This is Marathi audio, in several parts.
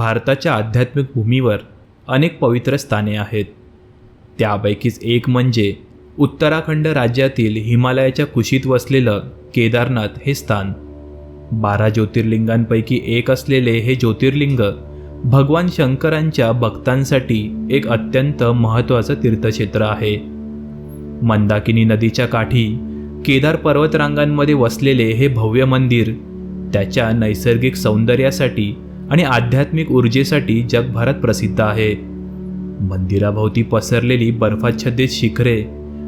भारताच्या आध्यात्मिक भूमीवर अनेक पवित्र स्थाने आहेत. त्यापैकीच एक म्हणजे उत्तराखंड राज्यातील हिमालयाच्या कुशीत वसलेलं केदारनाथ हे स्थान. बारा ज्योतिर्लिंगांपैकी एक असलेले हे ज्योतिर्लिंग भगवान शंकरांच्या भक्तांसाठी एक अत्यंत महत्त्वाचं तीर्थक्षेत्र आहे. मंदाकिनी नदीच्या काठी केदार पर्वतरांगांमध्ये वसलेले हे भव्य मंदिर त्याच्या नैसर्गिक सौंदर्यासाठी आणि आध्यात्मिक ऊर्जेसाठी जगभरात प्रसिद्ध आहे. मंदिराभोवती पसरलेली बर्फाच्छादित शिखरे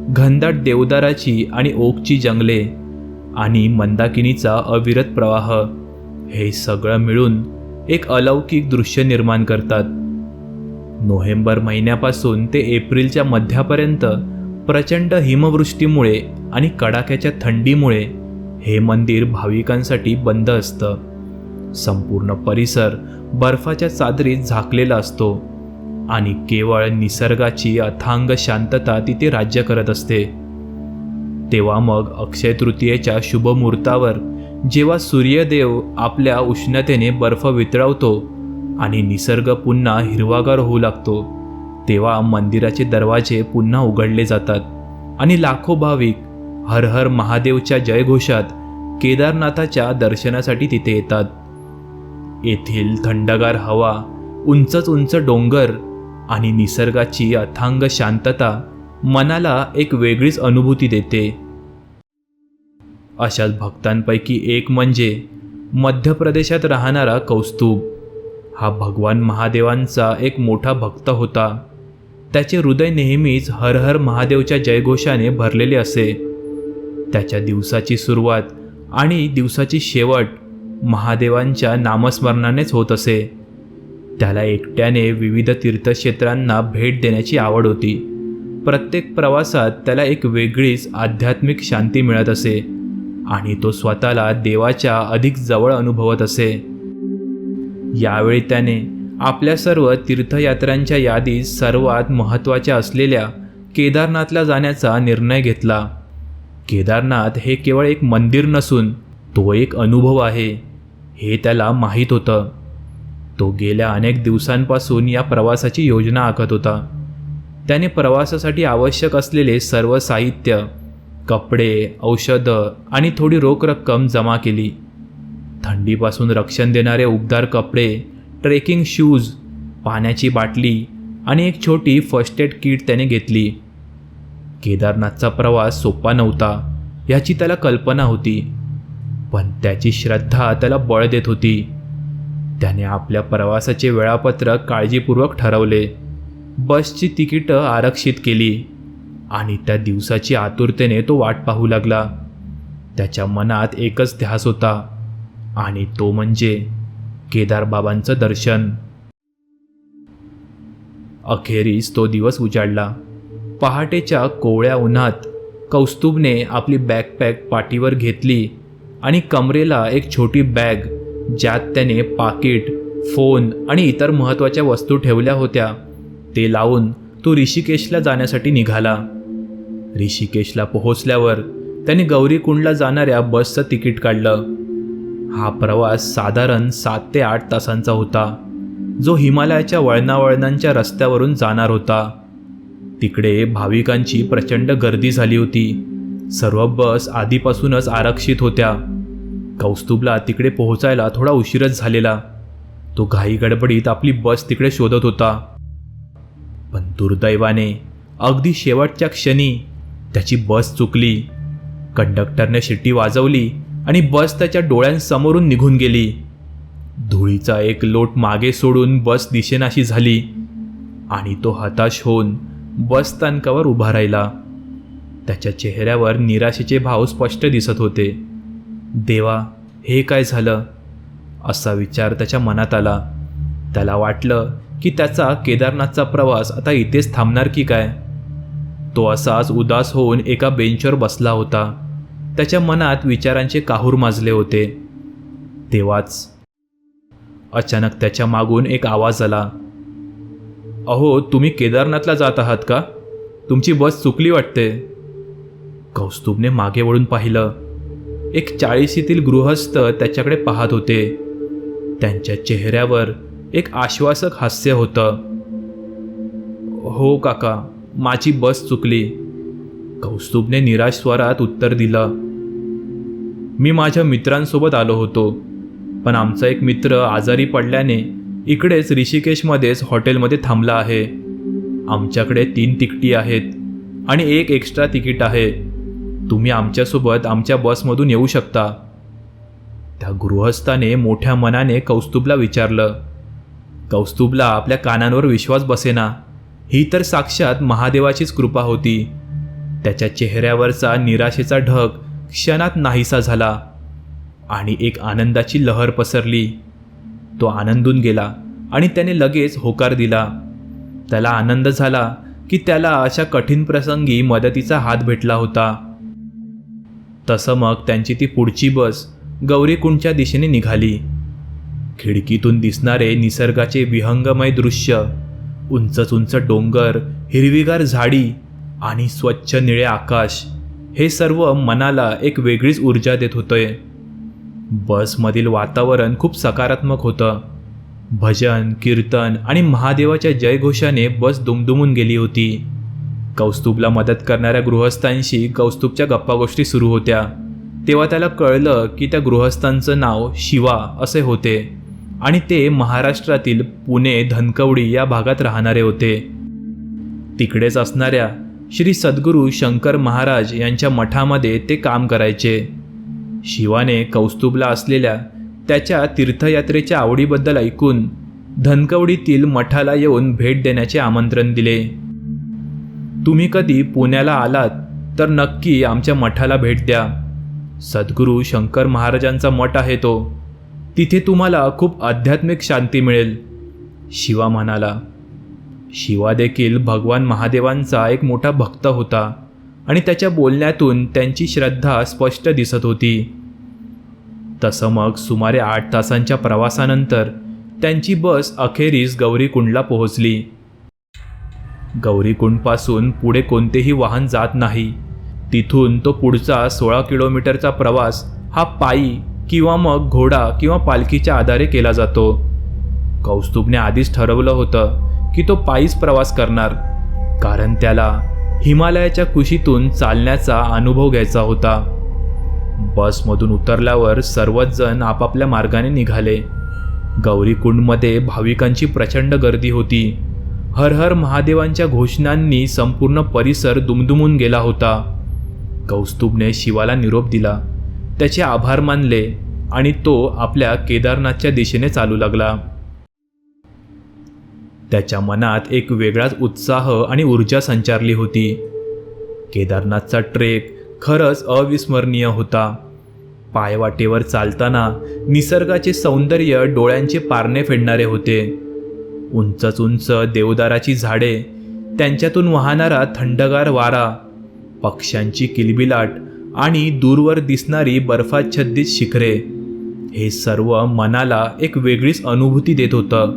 घनदाट देवदाराची आणि ओकची जंगले आणि मंदाकिनीचा अविरत प्रवाह हे सगळं मिळून एक अलौकिक दृश्य निर्माण करतात. नोव्हेंबर महिन्यापासून ते एप्रिलच्या मध्यापर्यंत प्रचंड हिमवृष्टीमुळे आणि कडाक्याच्या थंडीमुळे हे मंदिर भाविकांसाठी बंद असतं. संपूर्ण परिसर बर्फाच्या चादरीत झाकलेला असतो आणि केवळ निसर्गाची अथांग शांतता तिथे राज्य करत असते. तेव्हा मग अक्षय तृतीयेच्या शुभमुहूर्तावर जेव्हा सूर्यदेव आपल्या उष्णतेने बर्फ वितळवतो आणि निसर्ग पुन्हा हिरवागार होऊ लागतो तेव्हा मंदिराचे दरवाजे पुन्हा उघडले जातात आणि लाखो भाविक हर हर महादेवच्या जयघोषात केदारनाथाच्या दर्शनासाठी तिथे येतात. येथील थंडगार हवा उंचच उंच डोंगर आणि निसर्गाची अथांग शांतता मनाला एक वेगळीच अनुभूती देते. अशाच भक्तांपैकी एक म्हणजे मध्य प्रदेशात राहणारा कौस्तुभ. हा भगवान महादेवांचा एक मोठा भक्त होता. त्याचे हृदय नेहमीच हर हर महादेवच्या जयघोषाने भरलेले असे. त्याच्या दिवसाची सुरुवात आणि दिवसाची शेवट महादेवांच्या नामस्मरणानेच होत असे. त्याला एकट्याने विविध तीर्थक्षेत्रांना भेट देण्याची आवड होती. प्रत्येक प्रवासात त्याला एक वेगळीच आध्यात्मिक शांती मिळत असे आणि तो स्वतःला देवाच्या अधिक जवळ अनुभवत असे. यावेळी त्याने आपल्या सर्व तीर्थयात्रांच्या यादीत सर्वात महत्त्वाच्या असलेल्या केदारनाथला जाण्याचा निर्णय घेतला. केदारनाथ हे केवळ एक मंदिर नसून तो एक अनुभव आहे. हे त्याला माहीत होतं. तो गेल्या अनेक दिवसांपासून या प्रवासाची योजना आखत होता. त्याने प्रवासासाठी आवश्यक असलेले सर्व साहित्य कपडे औषधं आणि थोडी रोख रक्कम जमा केली. थंडीपासून रक्षण देणारे उबदार कपडे ट्रेकिंग शूज पाण्याची बाटली आणि एक छोटी फर्स्ट एड किट त्याने घेतली. केदारनाथचा प्रवास सोपा नव्हता याची त्याला कल्पना होती. पण त्याची श्रद्धा त्याला बळ देत होती. त्याने आपल्या प्रवासाचे वेळापत्रक काळजीपूर्वक ठरवले. बसची तिकीटं आरक्षित केली आणि त्या दिवसाची आतुरतेने तो वाट पाहू लागला. त्याच्या मनात एकच ध्यास होता आणि तो म्हणजे केदारबाबांचं दर्शन. अखेरीस तो दिवस उजाडला. पहाटेच्या कोवळ्या उन्हात कौस्तुभने आपली बॅकपॅक पाठीवर घेतली आणि कमरेला एक छोटी बॅग ज्यात त्याने पाकिट फोन आणि इतर महत्त्वाच्या वस्तू ठेवल्या होत्या. ते लावून तो ऋषिकेशला जाण्यासाठी निघाला. ऋषिकेशला पोहोचल्यावर त्याने गौरीकुंडला जाणाऱ्या बसचं तिकीट काढलं. हा प्रवास साधारण सात ते आठ तासांचा होता. जो हिमालयाच्या वळणावळणांच्या रस्त्यावरून जाणार होता. तिकडे भाविकांची प्रचंड गर्दी झाली होती. सर्व बस आधीपासूनच आरक्षित होत्या. कौस्तुभला तिकडे पोहोचायला थोडा उशीरच झालेला. तो घाई गडबडीत आपली बस तिकडे शोधत होता. पण दुर्दैवाने अगदी शेवटच्या क्षणी त्याची बस चुकली. कंडक्टरने शिट्टी वाजवली आणि बस त्याच्या डोळ्यांसमोरून निघून गेली. धुळीचा एक लोट मागे सोडून बस दिशेनाशी झाली आणि तो हताश होऊन बस स्थानकावर उभा राहिला. त्याच्या चेहऱ्यावर निराशेचे भाव स्पष्ट दिसत होते. देवा हे काय झालं? असा विचार त्याच्या मनात आला. त्याला वाटलं की त्याचा केदारनाथचा प्रवास आता इथेच थांबणार की काय? तो असाच उदास होऊन एका बेंचवर बसला होता. त्याच्या मनात विचारांचे काहूर माजले होते. तेव्हाच अचानक त्याच्या मागून एक आवाज आला. अहो तुम्ही केदारनाथला जात आहात का? तुमची बस चुकली वाटते. कौस्तुभने मागे वळून पाहिलं. एक चाळीशीतील गृहस्थ त्याच्याकडे पाहत होते. त्यांच्या चेहऱ्यावर एक आश्वासक हास्य होतं. हो काका माझी बस चुकली. कौस्तुभने निराश स्वरात उत्तर दिलं. मी माझ्या मित्रांसोबत आलो होतो पण आमचा एक मित्र आजारी पडल्याने इकडेच ऋषिकेशमध्येच हॉटेलमध्ये थांबला आहे. आमच्याकडे तीन तिकटी आहेत आणि एक एक्स्ट्रा तिकीट आहे. तुम्ही आमच्यासोबत आमच्या बसमधून येऊ शकता. त्या गृहस्थाने मोठ्या मनाने कौस्तुभला विचारलं. कौस्तुभला आपल्या कानांवर विश्वास बसेना. ही तर साक्षात महादेवाचीच कृपा होती. त्याच्या चेहऱ्यावरचा निराशेचा ढग क्षणात नाहीसा झाला आणि एक आनंदाची लहर पसरली. तो आनंदून गेला आणि त्याने लगेच होकार दिला. त्याला आनंद झाला की त्याला अशा कठीण प्रसंगी मदतीचा हात भेटला होता. तसं मग त्यांची ती पुढची बस गौरीकुंडच्या दिशेने निघाली. खिडकीतून दिसणारे निसर्गाचे विहंगमय दृश्य उंचच उंच डोंगर हिरवीगार झाडी आणि स्वच्छ निळे आकाश हे सर्व मनाला एक वेगळीच ऊर्जा देत होते. बसमधील वातावरण खूप सकारात्मक होतं. भजन कीर्तन आणि महादेवाच्या जयघोषाने बस दुमदुमून गेली होती. कौस्तुभला मदत करणाऱ्या गृहस्थांशी कौस्तुभच्या गप्पागोष्टी सुरू होत्या. तेव्हा त्याला कळलं की त्या गृहस्थांचं नाव शिवा असे होते आणि ते महाराष्ट्रातील पुणे धनकवडी या भागात राहणारे होते. तिकडेच असणाऱ्या श्री सद्गुरू शंकर महाराज यांच्या मठामध्ये ते काम करायचे. शिवाने कौस्तुभला असलेल्या त्याच्या तीर्थयात्रेच्या आवडीबद्दल ऐकून धनकवडीतील मठाला येऊन भेट देण्याचे आमंत्रण दिले. तुम्ही कधी पुण्याला आलात तर नक्की आमच्या मठाला भेट द्या. सद्गुरू शंकर महाराजांचा मठ आहे तो. तिथे तुम्हाला खूप आध्यात्मिक शांती मिळेल. शिवा म्हणाला. शिवा देखील भगवान महादेवांचा एक मोठा भक्त होता आणि त्याच्या बोलण्यातून त्यांची श्रद्धा स्पष्ट दिसत होती. तसं मग सुमारे आठ तासांच्या प्रवासानंतर त्यांची बस अखेरीस गौरीकुंडला पोहोचली. गौरीकुंडपासून पुढे कोणतेही वाहन जात नाही. तिथून तो पुढचा सोळा किलोमीटरचा प्रवास हा पायी किंवा मग घोडा किंवा पालखीच्या आधारे केला जातो. कौस्तुभने आधीच ठरवलं होतं की तो पायीच प्रवास करणार. कारण त्याला हिमालयाच्या कुशीतून चालण्याचा अनुभव घ्यायचा होता. बसमधून उतरल्यावर सर्वच जण आपापल्या मार्गाने निघाले. गौरीकुंडमध्ये भाविकांची प्रचंड गर्दी होती. हर हर महादेवांच्या घोषणांनी संपूर्ण परिसर दुमदुमून गेला होता. कौस्तुभने शिवाला निरोप दिला. त्याचे आभार मानले आणि तो आपल्या केदारनाथच्या दिशेने चालू लागला. त्याच्या मनात एक वेगळाच उत्साह आणि ऊर्जा संचारली होती. केदारनाथचा ट्रेक खरंच अविस्मरणीय होता. पायवाटेवर चालताना निसर्गाचे सौंदर्य डोळ्यांचे पारणे फेडणारे होते. उंचच उंच देवदाराची झाडे त्यांच्यातून वाहणारा थंडगार वारा पक्ष्यांची किलबिलाट आणि दूरवर दिसणारी बर्फाच्छादित शिखरे हे सर्व मनाला एक वेगळीच अनुभूती देत होतं.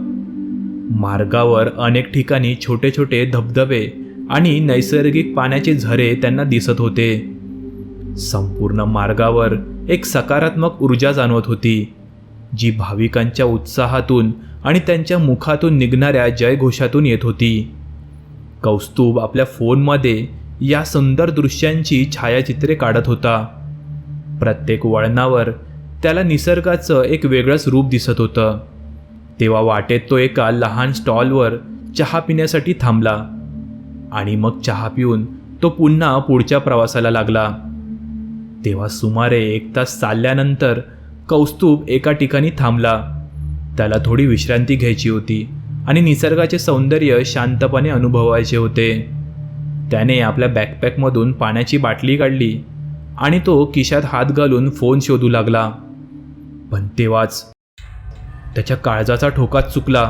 मार्गावर अनेक ठिकाणी छोटे छोटे धबधबे आणि नैसर्गिक पाण्याचे झरे त्यांना दिसत होते. संपूर्ण मार्गावर एक सकारात्मक ऊर्जा जाणवत होती. जी भाविकांच्या उत्साहातून आणि त्यांच्या मुखातून निघणाऱ्या जयघोषातून येत होती. कौस्तुभ आपल्या फोनमध्ये या सुंदर दृश्यांची छायाचित्रे काढत होता. प्रत्येक वळणावर त्याला निसर्गाचं एक वेगळंच रूप दिसत होतं. तेव्हा वाटेत तो एका लहान स्टॉलवर चहा पिण्यासाठी थांबला आणि मग चहा पिऊन तो पुन्हा पुढच्या प्रवासाला लागला. तेव्हा सुमारे एक तास चालल्यानंतर कौस्तुभ एका ठिकाणी थांबला. त्याला थोडी विश्रांती घ्यायची होती आणि निसर्गाचे सौंदर्य शांतपणे अनुभवायचे होते. त्याने आपल्या बॅकपॅकमधून पाण्याची बाटली काढली आणि तो किशात हात घालून फोन शोधू लागला. पण तेव्हाच त्याच्या काळजाचा ठोकाच चुकला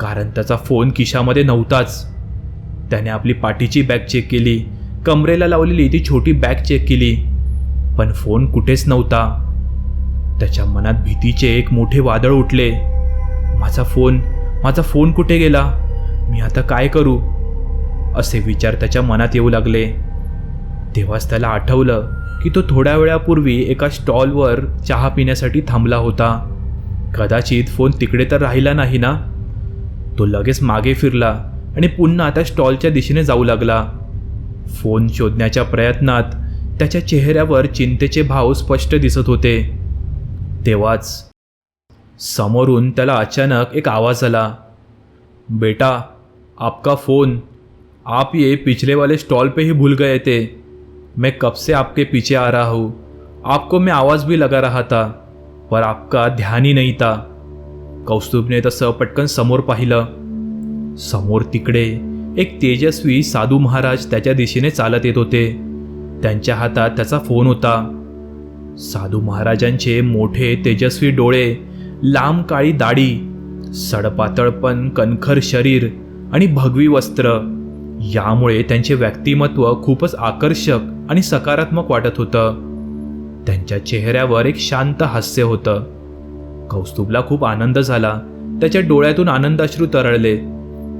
कारण त्याचा फोन किशामध्ये नव्हताच. त्याने आपली पाठीची बॅग चेक केली कमरेला लावलेली ती छोटी बॅग चेक केली पण फोन कुठेच नव्हता. त्याच्या मनात भीतीचे एक मोठे वादळ उठले. माझा फोन माझा फोन कुठे गेला? मी आता काय करू? असे विचार त्याच्या मनात येऊ लागले. तेव्हाच त्याला आठवलं की तो थोड्या वेळापूर्वी एका स्टॉलवर चहा पिण्यासाठी थांबला होता. कदाचित फोन तिकडे तर राहिला नाही ना? तो लगेच मागे फिरला आणि पुन्हा त्या स्टॉलच्या दिशेने जाऊ लागला. फोन शोधण्याच्या प्रयत्नात त्याच्या चेहऱ्यावर चिंतेचे भाव स्पष्ट दिसत होते. तेव्हाच समोरून त्याला अचानक एक आवाज आला. बेटा आपका फ़ोन. आप ये पिछले वाले स्टॉल पे ही भूल गए थे. मैं कब से आपके पीछे आ रहा हूँ. आपको मैं आवाज़ भी लगा रहा था पर आपका ध्यान ही नहीं था. कौस्तुभने तसं पटकन समोर पाहिलं. समोर तिकडे एक तेजस्वी साधू महाराज त्याच्या दिशेने चालत येत होते. त्यांच्या हातात त्याचा फोन होता. साधू महाराजांचे मोठे तेजस्वी डोळे लांब काळी दाढी सडपातळपण कणखर शरीर आणि भगवी वस्त्र. यामुळे त्यांचे व्यक्तिमत्व खूपच आकर्षक आणि सकारात्मक वाटत होतं. त्यांच्या चेहऱ्यावर एक शांत हास्य होतं. कौस्तुभला खूप आनंद झाला. त्याच्या डोळ्यातून आनंदाश्रू तरळले.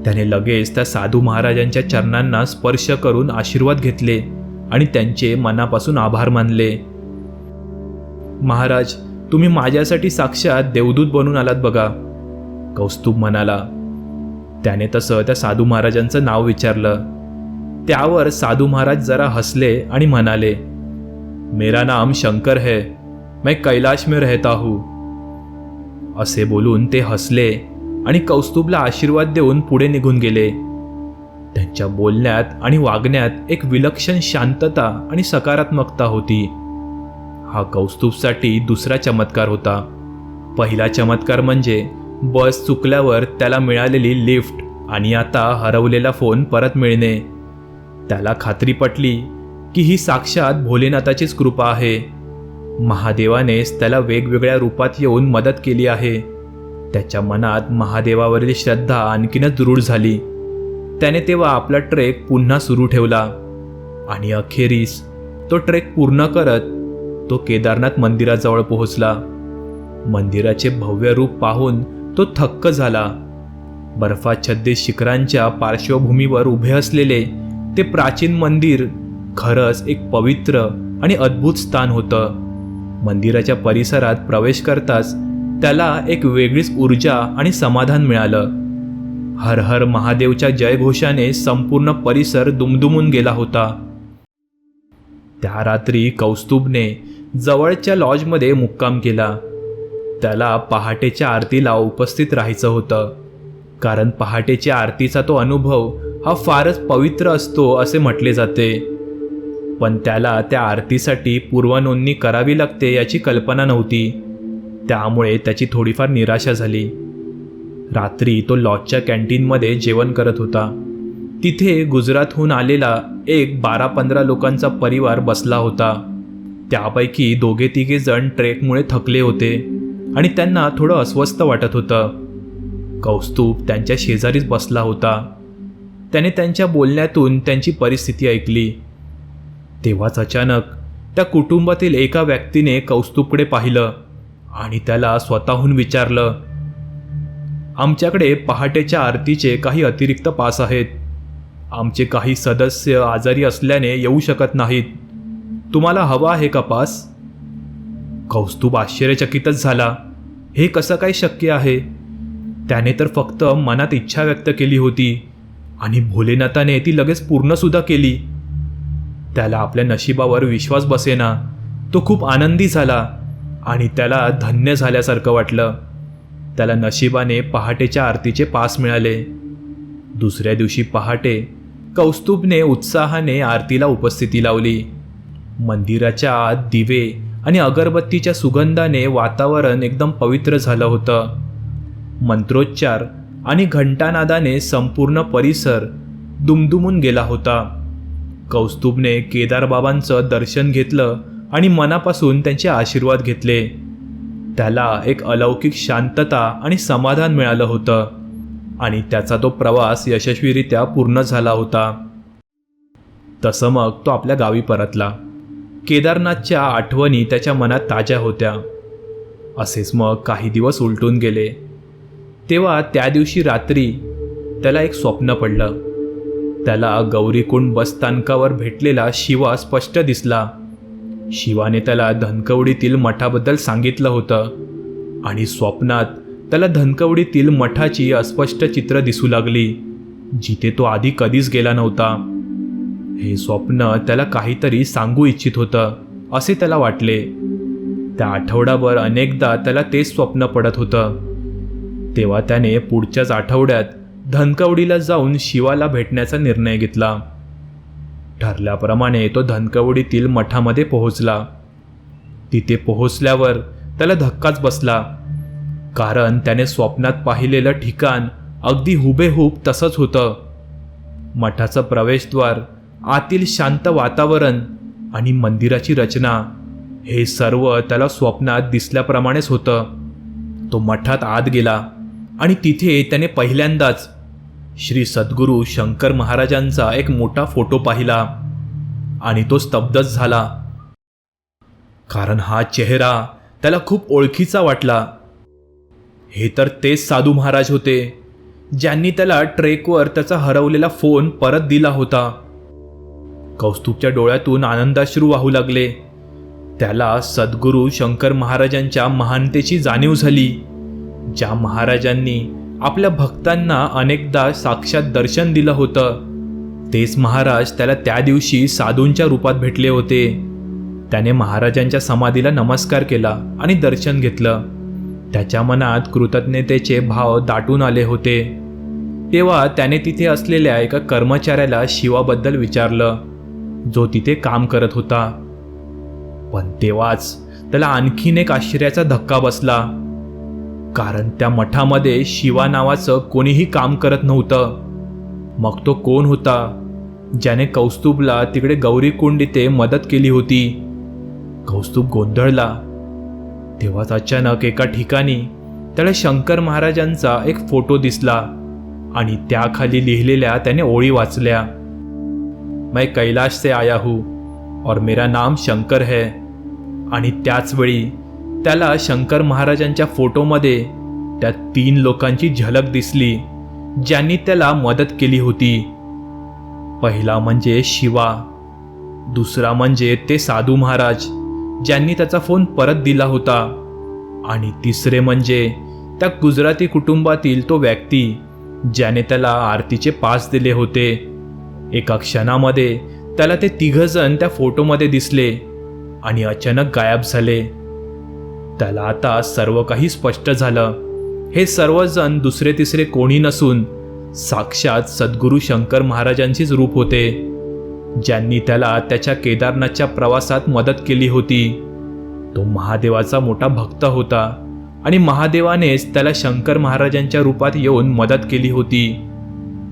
त्याने लगेच त्या साधू महाराजांच्या चरणांना स्पर्श करून आशीर्वाद घेतले आणि त्यांचे मनापासून आभार मानले. महाराज तुम्ही माझ्यासाठी साक्षात देवदूत बनून आलात बघा. कौस्तुभ म्हणाला. त्याने तसं त्या साधू महाराजांचं नाव विचारलं. त्यावर साधू महाराज जरा हसले आणि म्हणाले मेरा नाम शंकर है मैं कैलाश में रहता हूँ. असे बोलून ते हसले आणि कौस्तुभला आशीर्वाद देऊन पुढे निघून गेले. त्यांच्या बोलण्यात आणि वागण्यात एक विलक्षण शांतता आणि सकारात्मकता होती. हा कौस्तुभसाठी दुसरा चमत्कार होता. पहिला चमत्कार म्हणजे बस चुकल्यावर त्याला मिळालेली लिफ्ट आणि आता हरवलेला फोन परत मिळणे. त्याला खात्री पटली की ही साक्षात भोलेनाथाचीच कृपा आहे. महादेवानेच त्याला वेगवेगळ्या रूपात येऊन मदत केली आहे. त्याच्या मनात महादेवावरील श्रद्धा आणखीनच दृढ झाली. त्याने तेव्हा आपला ट्रेक पुन्हा सुरू ठेवला आणि अखेरीस तो ट्रेक पूर्ण करत तो केदारनाथ मंदिराजवळ पोहोचला. मंदिराचे भव्य रूप पाहून तो थक्क झाला. बर्फाच्छादित शिखरांच्या पार्श्वभूमीवर उभे असलेले ते प्राचीन मंदिर खरंच एक पवित्र आणि अद्भुत स्थान होतं. मंदिराच्या परिसरात प्रवेश करताच त्याला एक वेगळीच ऊर्जा आणि समाधान मिळालं. हर हर महादेवच्या जयघोषाने संपूर्ण परिसर दुमदुमून गेला होता. त्या रात्री कौस्तुभने जवळच्या लॉजमध्ये मुक्काम केला. त्याला पहाटेच्या आरतीला उपस्थित राहायचं होतं. कारण पहाटेच्या आरतीचा तो अनुभव हा फारच पवित्र असतो असे म्हटले जाते. पण त्याला त्या आरतीसाठी पूर्वनोंदणी करावी लागते याची कल्पना नव्हती. त्यामुळे त्याची थोडीफार निराशा झाली. रात्री तो लॉजच्या कॅन्टीनमध्ये जेवण करत होता. तिथे गुजरातहून आलेला एक बारा पंधरा लोकांचा परिवार बसला होता. त्यापैकी दोघे तिघे जण ट्रेकमुळे थकले होते आणि त्यांना थोडं अस्वस्थ वाटत होतं. कौस्तुभ त्यांच्या शेजारीच बसला होता. त्याने त्यांच्या बोलण्यातून त्यांची परिस्थिती ऐकली. तेव्हाच अचानक त्या कुटुंबातील एका व्यक्तीने कौस्तुभकडे पाहिलं आणि त्याला स्वतःहून विचारलं आमच्याकडे पहाटेच्या आरतीचे काही अतिरिक्त पास आहेत. आमचे काही सदस्य आजारी असल्याने येऊ शकत नाहीत. तुम्हाला हवा आहे का पास? कौस्तुभ आश्चर्यचकितच झाला. हे कसं काय शक्य आहे? त्याने तर फक्त मनात इच्छा व्यक्त केली होती आणि भोलेनाथाने ती लगेच पूर्णसुद्धा केली. त्याला आपल्या नशिबावर विश्वास बसेना. तो खूप आनंदी झाला आणि त्याला धन्य झाल्यासारखं वाटलं. त्याला नशिबाने पहाटेच्या आरतीचे पास मिळाले. दुसऱ्या दिवशी पहाटे कौस्तुभने उत्साहाने आरतीला उपस्थिती लावली. मंदिराच्या आत दिवे आणि अगरबत्तीच्या सुगंधाने वातावरण एकदम पवित्र झालं होतं. मंत्रोच्चार आणि घंटानादाने संपूर्ण परिसर दुमदुमून गेला होता. कौस्तुभने केदारबाबांचं दर्शन घेतलं आणि मनापासून त्यांचे आशीर्वाद घेतले. त्याला एक अलौकिक शांतता आणि समाधान मिळालं होतं आणि त्याचा तो प्रवास यशस्वीरित्या पूर्ण झाला होता. तसं मग तो आपल्या गावी परतला. केदारनाथच्या आठवणी त्याच्या मनात ताज्या होत्या. असेच मग काही दिवस उलटून गेले. तेव्हा त्या दिवशी रात्री त्याला एक स्वप्न पडलं. त्याला गौरीकुंड बसस्थानकावर भेटलेला शिवा स्पष्ट दिसला. शिवाने त्याला धनकवडीतील मठाबद्दल सांगितलं होतं आणि स्वप्नात त्याला धनकवडीतील मठाची अस्पष्ट चित्र दिसू लागली जिथे तो आधी कधीच गेला नव्हता. हे स्वप्न त्याला काहीतरी सांगू इच्छित होतं असे त्याला वाटले. त्या आठवडाभर अनेकदा त्याला तेच स्वप्न पडत होतं. तेव्हा त्याने पुढच्याच आठवड्यात धनकवडीला जाऊन शिवाला भेटण्याचा निर्णय घेतला. ठरल्याप्रमाणे तो धनकवडीतील मठामध्ये पोहोचला. तिथे पोहोचल्यावर त्याला धक्काच बसला. कारण त्याने स्वप्नात पाहिलेलं ठिकाण अगदी हुबेहूब तसंच होतं. मठाचं प्रवेशद्वार आतील शांत वातावरण आणि मंदिराची रचना हे सर्व त्याला स्वप्नात दिसल्याप्रमाणेच होतं. तो मठात आत गेला आणि तिथे त्याने पहिल्यांदाच श्री सद्गुरू शंकर महाराजांचा एक मोठा फोटो पाहिला आणि तो स्तब्धच झाला. कारण हा चेहरा त्याला खूप ओळखीचा वाटला. हे तर तेच साधू महाराज होते ज्यांनी त्याला ट्रेकवर त्याचा हरवलेला फोन परत दिला होता. कौस्तुभच्या डोळ्यातून आनंदाश्रू वाहू लागले. त्याला सद्गुरू शंकर महाराजांच्या महानतेची जाणीव झाली ज्या महाराजांनी आपल्या भक्तांना अनेकदा साक्षात दर्शन दिलं होतं. तेच महाराज त्याला त्या दिवशी साधूंच्या रूपात भेटले होते. त्याने महाराजांच्या समाधीला नमस्कार केला आणि दर्शन घेतलं. त्याच्या मनात कृतज्ञतेचे भाव दाटून आले होते. तेव्हा त्याने तिथे असलेल्या एका कर्मचाऱ्याला शिवाबद्दल विचारलं. जो तिथे काम करत होता. पण तेव्हाच त्याला आणखीन एक आश्चर्याचा धक्का बसला. कारण त्या मठामध्ये शिवा नावाचं कोणीही काम करत नव्हतं. मग तो कोण होता? ज्याने कौस्तुभला तिकडे गौरीकुंड इथे मदत केली होती. कौस्तुभ गोंधळला. तेव्हाच अचानक एका ठिकाणी त्याला शंकर महाराजांचा एक फोटो दिसला आणि त्याखाली लिहिलेल्या त्याने ओळी वाचल्या. मैं कैलाश से आया हूँ और मेरा नाम शंकर है। आणि त्याचवेळी त्याला शंकर महाराजांच्या फोटोमध्ये त्या तीन लोकांची झलक दिसली ज्यांनी त्याला मदत केली होती. पहिला म्हणजे शिवा दुसरा म्हणजे ते साधू महाराज ज्यांनी त्याचा फोन परत दिला होता. आणि तिसरे म्हणजे त्या गुजराती कुटुंबातील तो व्यक्ती ज्याने त्याला आरतीचे पास दिले होते. एका क्षणामध्ये त्याला ते तिघजण त्या फोटोमध्ये दिसले आणि अचानक गायब झाले. त्याला आता सर्व काही स्पष्ट झालं. हे सर्वजण दुसरे तिसरे कोणी नसून साक्षात सद्गुरू शंकर महाराजांचीच रूप होते ज्यांनी त्याला त्याच्या केदारनाथच्या प्रवासात मदत केली होती. तो महादेवाचा मोठा भक्त होता आणि महादेवानेच त्याला शंकर महाराजांच्या रूपात येऊन मदत केली होती.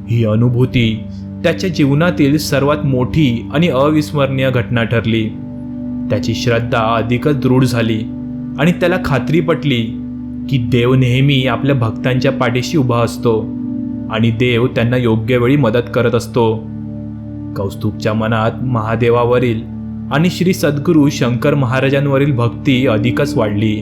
ही अनुभूती त्याच्या जीवनातील सर्वात मोठी आणि अविस्मरणीय घटना ठरली. त्याची श्रद्धा अधिकच दृढ झाली आणि त्याला खात्री पटली की देव नेहमी आपल्या भक्तांच्या पाठीशी उभा असतो आणि देव त्यांना योग्य वेळी मदत करत असतो. कौस्तुभच्या मनात महादेवावरील आणि श्री सद्गुरू शंकर महाराजांवरील भक्ती अधिकच वाढली.